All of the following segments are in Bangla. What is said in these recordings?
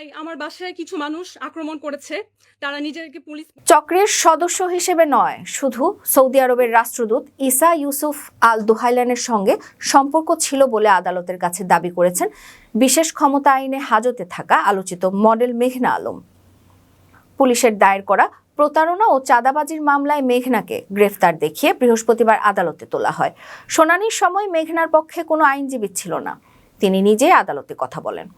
ভাই আমার বাসায় কিছু মানুষ আক্রমণ করেছে, তারা নিজেদেরকে পুলিশ চক্রের সদস্য হিসেবে নয়, শুধু সৌদি আরবের রাষ্ট্রদূত ইসা ইউসুফ আল দুহাইলানের সঙ্গে সম্পর্ক ছিল বলে আদালতের কাছে দাবি করেছেন বিশেষ ক্ষমতা আইনে হাজতে থাকা আলোচিত মডেল মেঘনা আলম। পুলিশের দায়ের করা প্রতারণা ও চাঁদাবাজির মামলায় মেঘনাকে গ্রেফতার দেখিয়ে বৃহস্পতিবার আদালতে তোলা হয়। শুনানির সময় মেঘনার পক্ষে কোনো আইনজীবী ছিল না। তিনি নিজেই আদালতে কথা বলেন।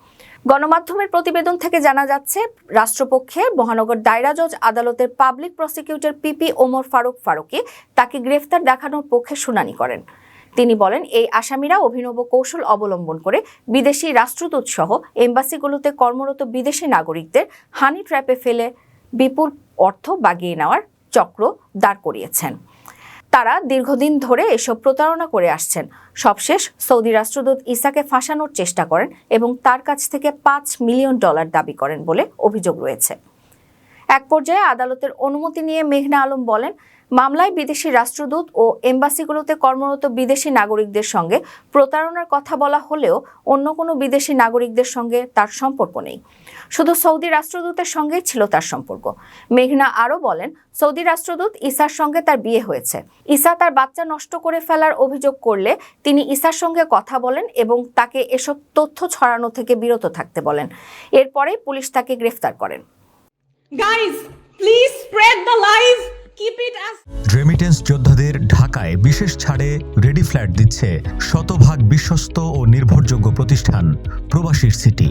গণমাধ্যমের প্রতিবেদন থেকে জানা যাচ্ছে, রাষ্ট্রপক্ষে মহানগর দায়রা জজ আদালতের public prosecutor PP Omar Faruk Faruki তাকে গ্রেফতার দেখানোর পক্ষে শুনানি করেন। তিনি বলেন, এই আসামিরা অভিনব কৌশল অবলম্বন করে বিদেশি রাষ্ট্রদূত সহ এম্বাসিগুলোতে কর্মরত বিদেশি নাগরিকদের হানি ট্র্যাপে ফেলে বিপুল অর্থ বাগিয়ে নেওয়ার চক্র দাঁড় করিয়েছেন। তারা দীর্ঘদিন ধরে এসব প্রতারণা করে আসছেন। সবশেষ সৌদি রাষ্ট্রদূত ইসাকে ফাঁসানোর চেষ্টা করেন এবং তার কাছ থেকে পাঁচ মিলিয়ন ডলার দাবি করেন বলে অভিযোগ রয়েছে। এক পর্যায়ে আদালতের অনুমতি নিয়ে মেঘনা আলম বলেন, মামলায় বিদেশি রাষ্ট্রদূত ও এম্বাসিগুলোতে কর্মরত বিদেশি নাগরিকদের সঙ্গে প্রতারণার কথা বলা হলেও অন্য কোনো বিদেশি নাগরিকদের সঙ্গে তার সম্পর্ক নেই। শুধু সৌদি রাষ্ট্রদূতের সঙ্গেই ছিল তার সম্পর্ক। মেঘনা আরও বলেন, সৌদি রাষ্ট্রদূত ইসার সঙ্গে তার বিয়ে হয়েছে। ইসা তার বাচ্চা নষ্ট করে ফেলার অভিযোগ করলে তিনি ইসার সঙ্গে কথা বলেন এবং তাকে এসব তথ্য ছড়ানো থেকে বিরত থাকতে বলেন। এরপরেই পুলিশ তাকে গ্রেফতার করেন। Guys please spread the live keep it as remittance যোদ্ধাদের ঢাকায় বিশেষ ছাড়ে রেডি ফ্ল্যাট দিচ্ছে শতভাগ বিশ্বস্ত ও নির্ভরযোগ্য প্রতিষ্ঠান, প্রবাসীর সিটি